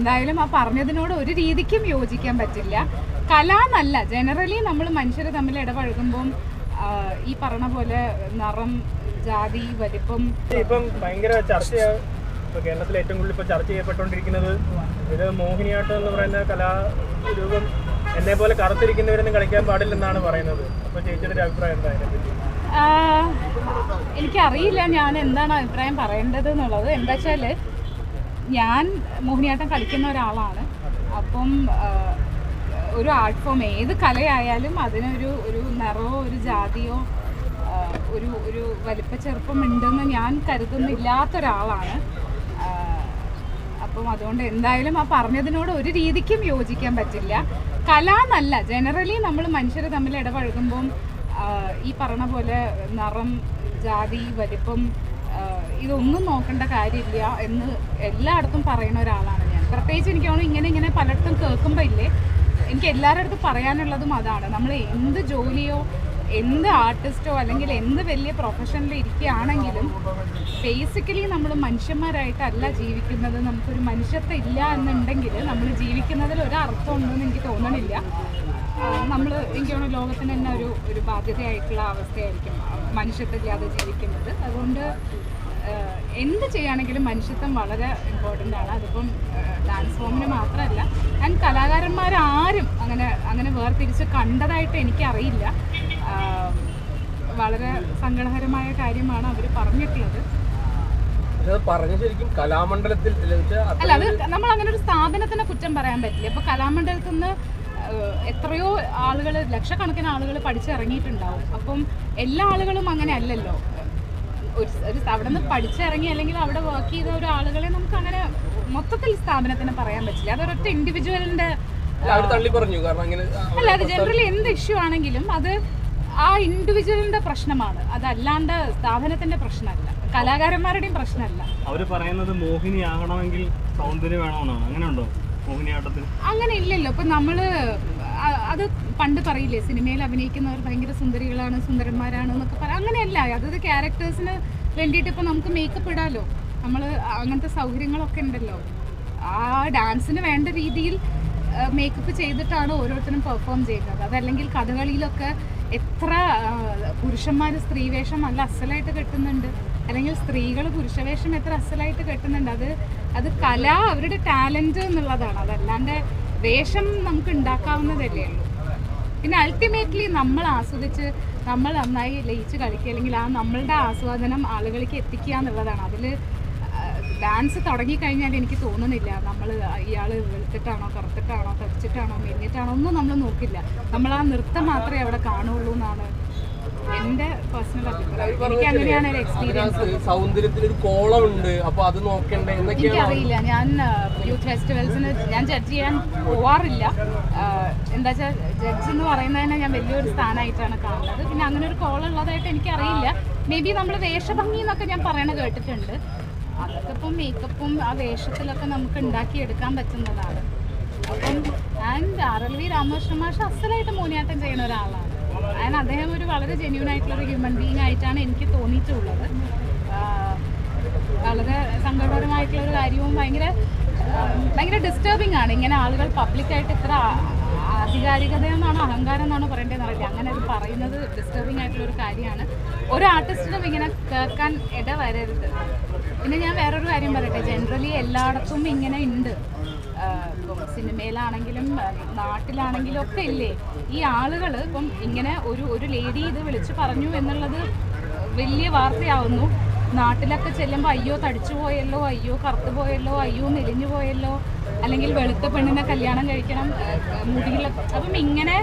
എന്തായാലും ആ പറഞ്ഞതിനോട് ഒരു രീതിക്കും യോജിക്കാൻ പറ്റില്ല. കല എന്നല്ല ജനറലി നമ്മൾ മനുഷ്യർ തമ്മിൽ ഇടപഴകുമ്പം ഈ പറഞ്ഞ പോലെ നിറം ജാതി വലിപ്പം. ഇപ്പം ഭയങ്കര ചർച്ച ഇപ്പൊ കേരളത്തിൽ ഏറ്റവും കൂടുതൽ ഇപ്പൊ ചർച്ച ചെയ്യപ്പെട്ടുകൊണ്ടിരിക്കുന്നത് ഇത് മോഹിനിയാട്ടം എന്ന് പറയുന്ന കലാരൂപം എന്നെ പോലെ കറുത്തിരിക്കുന്നവരൊന്നും കളിക്കാൻ പാടില്ലെന്നാണ് പറയുന്നത്. അപ്പൊ ചേച്ചിയുടെ ഒരു അഭിപ്രായം എന്താ അതിനെപ്പറ്റി? എനിക്കറിയില്ല ഞാൻ എന്താണ് അഭിപ്രായം പറയേണ്ടത് എന്നുള്ളത്. എന്താ വെച്ചാൽ ഞാൻ മോഹിനിയാട്ടം കളിക്കുന്ന ഒരാളാണ്. അപ്പം ഒരു ആർട്ട് ഫോം ഏത് കലയായാലും അതിനൊരു ഒരു നിറവോ ഒരു ജാതിയോ ഒരു ഒരു വലിപ്പ ചെറുപ്പം ഉണ്ടെന്ന് ഞാൻ കരുതുന്നില്ലാത്ത ഒരാളാണ് അപ്പം അതുകൊണ്ട് എന്തായാലും ആ പറഞ്ഞതിനോട് ഒരു രീതിക്കും യോജിക്കാൻ പറ്റില്ല. കല എന്നല്ല ജനറലി നമ്മൾ മനുഷ്യർ തമ്മിൽ ഇടപഴകുമ്പം ഈ പറഞ്ഞ പോലെ നിറം ജാതി വലിപ്പം ഇതൊന്നും നോക്കേണ്ട കാര്യമില്ല എന്ന് എല്ലായിടത്തും പറയുന്ന ഒരാളാണ് ഞാൻ. പ്രത്യേകിച്ച് എനിക്ക് തോന്നുന്നു ഇങ്ങനെ ഇങ്ങനെ പലയിടത്തും കേൾക്കുമ്പോൾ ഇല്ലേ എനിക്ക് എല്ലാവരുടെ അടുത്തും പറയാനുള്ളതും അതാണ്. നമ്മൾ എന്ത് ജോലിയോ എന്ത് ആർട്ടിസ്റ്റോ അല്ലെങ്കിൽ എന്ത് വലിയ പ്രൊഫഷനിൽ ഇരിക്കുകയാണെങ്കിലും ബേസിക്കലി നമ്മൾ മനുഷ്യന്മാരായിട്ടല്ല ജീവിക്കുന്നത്. നമുക്കൊരു മനുഷ്യത്വം ഇല്ല എന്നുണ്ടെങ്കിൽ നമ്മൾ ജീവിക്കുന്നതിൽ ഒരു ഉണ്ടെന്ന് എനിക്ക് തോന്നണില്ല. നമ്മൾ എനിക്ക് തോന്നുന്നു ലോകത്തിന് തന്നെ ഒരു ഒരു ബാധ്യതയായിട്ടുള്ള അവസ്ഥയായിരിക്കും മനുഷ്യത്വമില്ലാതെ ജീവിക്കുന്നത്. അതുകൊണ്ട് എന്ത് ചെയ്യുകയാണെങ്കിലും മനുഷ്യത്വം വളരെ ഇമ്പോർട്ടന്റ് ആണ്. അതിപ്പം ഡാൻസ് ഫോമിന് മാത്രമല്ല ഞാൻ കലാകാരന്മാരാരും അങ്ങനെ അങ്ങനെ വേർതിരിച്ച് കണ്ടതായിട്ട് എനിക്കറിയില്ല. വളരെ സങ്കടകരമായ കാര്യമാണ് അവർ പറഞ്ഞിട്ടുള്ളത്. അല്ല അത് നമ്മൾ അങ്ങനെ ഒരു സ്ഥാപനത്തിനെ കുറ്റം പറയാൻ പറ്റില്ല. ഇപ്പൊ കലാമണ്ഡലത്തിൽ നിന്ന് എത്രയോ ആളുകൾ ലക്ഷക്കണക്കിന് ആളുകൾ പഠിച്ചിറങ്ങിയിട്ടുണ്ടാവും. അപ്പം എല്ലാ ആളുകളും അങ്ങനെ അല്ലല്ലോ. ഒരു അവിടെ നിന്ന് പഠിച്ചിറങ്ങി അല്ലെങ്കിൽ അവിടെ വർക്ക് ചെയ്ത ഒരു ആളുകളെ നമുക്ക് അങ്ങനെ മൊത്തത്തിൽ സ്ഥാപനത്തിന് പറയാൻ പറ്റില്ല. അതൊരൊറ്റ ഇൻഡിവിജ്വലിന്റെ അവർ തള്ളി പറഞ്ഞു. കാരണം അങ്ങനെ അല്ല അത് ജനറലി എന്ത് ഇഷ്യൂ ആണെങ്കിലും അത് ആ ഇൻഡിവിജ്വലിന്റെ പ്രശ്നമാണ്. അതല്ലാണ്ട് സ്ഥാപനത്തിന്റെ പ്രശ്നമല്ല. കലാകാരന്മാരുടെയും പ്രശ്നമല്ല. അവർ പറയുന്നത് മോഹിനി ആകണമെങ്കിൽ സൗന്ദര്യം വേണമെന്നാണ്. അങ്ങനെ ഉണ്ടോ അങ്ങനെ ഇല്ലല്ലോ. ഇപ്പൊ നമ്മൾ അത് പണ്ട് പറയില്ലേ സിനിമയിൽ അഭിനയിക്കുന്നവർ ഭയങ്കര സുന്ദരികളാണ് സുന്ദരന്മാരാണ് എന്നൊക്കെ പറയാം അങ്ങനെയല്ല. അതത് ക്യാരക്ടേഴ്സിന് വേണ്ടിയിട്ട് ഇപ്പൊ നമുക്ക് മേക്കപ്പ് ഇടാലോ. നമ്മൾ അങ്ങനത്തെ സൗകര്യങ്ങളൊക്കെ ഉണ്ടല്ലോ. ആ ഡാൻസിന് വേണ്ട രീതിയിൽ മേക്കപ്പ് ചെയ്തിട്ടാണ് ഓരോരുത്തരും പെർഫോം ചെയ്യുന്നത്. അതല്ലെങ്കിൽ കഥകളിയിലൊക്കെ എത്ര പുരുഷന്മാർ സ്ത്രീവേഷം നല്ല അസലായിട്ട് കെട്ടുന്നുണ്ട്. അല്ലെങ്കിൽ സ്ത്രീകൾ പുരുഷവേഷം എത്ര അസലായിട്ട് കെട്ടുന്നുണ്ട്? അത് അത് കല അവരുടെ ടാലന്റ് എന്നുള്ളതാണ്. അതല്ലാണ്ട് വേഷം നമുക്ക് ഉണ്ടാക്കാവുന്നതല്ലേ. ഉള്ളൂ പിന്നെ അൾട്ടിമേറ്റ്ലി നമ്മൾ ആസ്വദിച്ച് നമ്മൾ നന്നായി ലയിച്ച് കളിക്കുക അല്ലെങ്കിൽ ആ നമ്മളുടെ ആസ്വാദനം ആളുകളിലേക്ക് എത്തിക്കുക എന്നുള്ളതാണ്. അതിൽ ഡാൻസ് തുടങ്ങിക്കഴിഞ്ഞാൽ എനിക്ക് തോന്നുന്നില്ല നമ്മൾ ഇയാൾ വെളുത്തിട്ടാണോ കറുത്തിട്ടാണോ തടിച്ചിട്ടാണോ മെലിഞ്ഞിട്ടാണോ ഒന്നും നമ്മൾ നോക്കില്ല. നമ്മൾ ആ നൃത്തം മാത്രമേ അവിടെ കാണുള്ളൂ എന്നാണ് എന്റെ പേഴ്സണൽ അഭിപ്രായം. എനിക്ക് അങ്ങനെയാണ് ഒരു എക്സ്പീരിയൻസ് സൗന്ദര്യത്തിൽ ഒരു കോളമുണ്ട്. അപ്പൊ അത് നോക്കണ്ടേ? എനിക്കറിയില്ല ഞാൻ യൂത്ത് ഫെസ്റ്റിവൽസിന് ഞാൻ ജഡ്ജ് ചെയ്യാൻ പോവാറില്ല. എന്താ വെച്ചാൽ ജഡ്ജ് എന്ന് പറയുന്നതിനെ ഞാൻ വലിയൊരു സ്ഥാനമായിട്ടാണ് കാണുന്നത്. പിന്നെ അങ്ങനെ ഒരു കോൾ ഉള്ളതായിട്ട് എനിക്കറിയില്ല മേ ബി നമ്മൾ വേഷഭംഗി എന്നൊക്കെ ഞാൻ പറയണ കേട്ടിട്ടുണ്ട്. അതൊക്കെ ഇപ്പം മേക്കപ്പും ആ വേഷത്തിലൊക്കെ നമുക്ക് ഉണ്ടാക്കിയെടുക്കാൻ പറ്റുന്നതാണ്. അപ്പം ഞാൻ ആർ എൽ വി രാമകൃഷ്ണ മാഷ് അസലായിട്ട് മോനിയാട്ടം ചെയ്യുന്ന ഒരാളാണ്. ഞാൻ അദ്ദേഹം ഒരു വളരെ ജെന്യൂൺ ആയിട്ടുള്ള ഒരു ഹ്യൂമൻ ബീങ് ആയിട്ടാണ് എനിക്ക് തോന്നിയിട്ടുള്ളത്. വളരെ സങ്കടപരമായിട്ടുള്ള ഒരു കാര്യവും ഭയങ്കര ഭയങ്കര ഡിസ്റ്റർബിംഗ് ആണ്. ഇങ്ങനെ ആളുകൾ പബ്ലിക്കായിട്ട് ഇത്ര ആധികാരികത എന്നാണോ അഹങ്കാരം എന്നാണോ പറയേണ്ടതെന്ന് അറിയില്ല. അങ്ങനെ അത് പറയുന്നത് ഡിസ്റ്റർബിംഗ് ആയിട്ടുള്ള ഒരു കാര്യമാണ്. ഒരു ആർട്ടിസ്റ്റിനും ഇങ്ങനെ കേൾക്കാൻ ഇട വരരുത് പിന്നെ ഞാൻ വേറൊരു കാര്യം പറയട്ടെ. ജനറലി എല്ലായിടത്തും ഇങ്ങനെ ഉണ്ട്. സിനിമയിലാണെങ്കിലും നാട്ടിലാണെങ്കിലും ഒക്കെ ഇല്ലേ? ഈ ആളുകൾ ഇപ്പം ഇങ്ങനെ ഒരു ഒരു ലേഡി ഇത് വിളിച്ചു പറഞ്ഞു എന്നുള്ളത് വലിയ വാർത്തയാവുന്നു. നാട്ടിലൊക്കെ ചെല്ലുമ്പോൾ അയ്യോ തടിച്ചു പോയല്ലോ അയ്യോ കറുത്തു പോയല്ലോ അയ്യോ മെലിഞ്ഞു പോയല്ലോ അല്ലെങ്കിൽ വെളുത്ത പെണ്ണിനെ കല്യാണം കഴിക്കണം മുടിയിലൊക്കെ അപ്പം ഇങ്ങനെ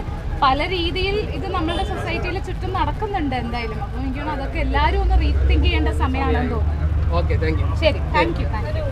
പല രീതിയിൽ ഇത് നമ്മളുടെ സൊസൈറ്റിയിൽ ചുറ്റും നടക്കുന്നുണ്ട് എന്തായാലും. അപ്പം എനിക്ക് അതൊക്കെ എല്ലാവരും ഒന്ന് റീത്തിങ്ക് ചെയ്യേണ്ട സമയമാണെന്ന് തോന്നുന്നു. ശരി താങ്ക് യു താങ്ക് യു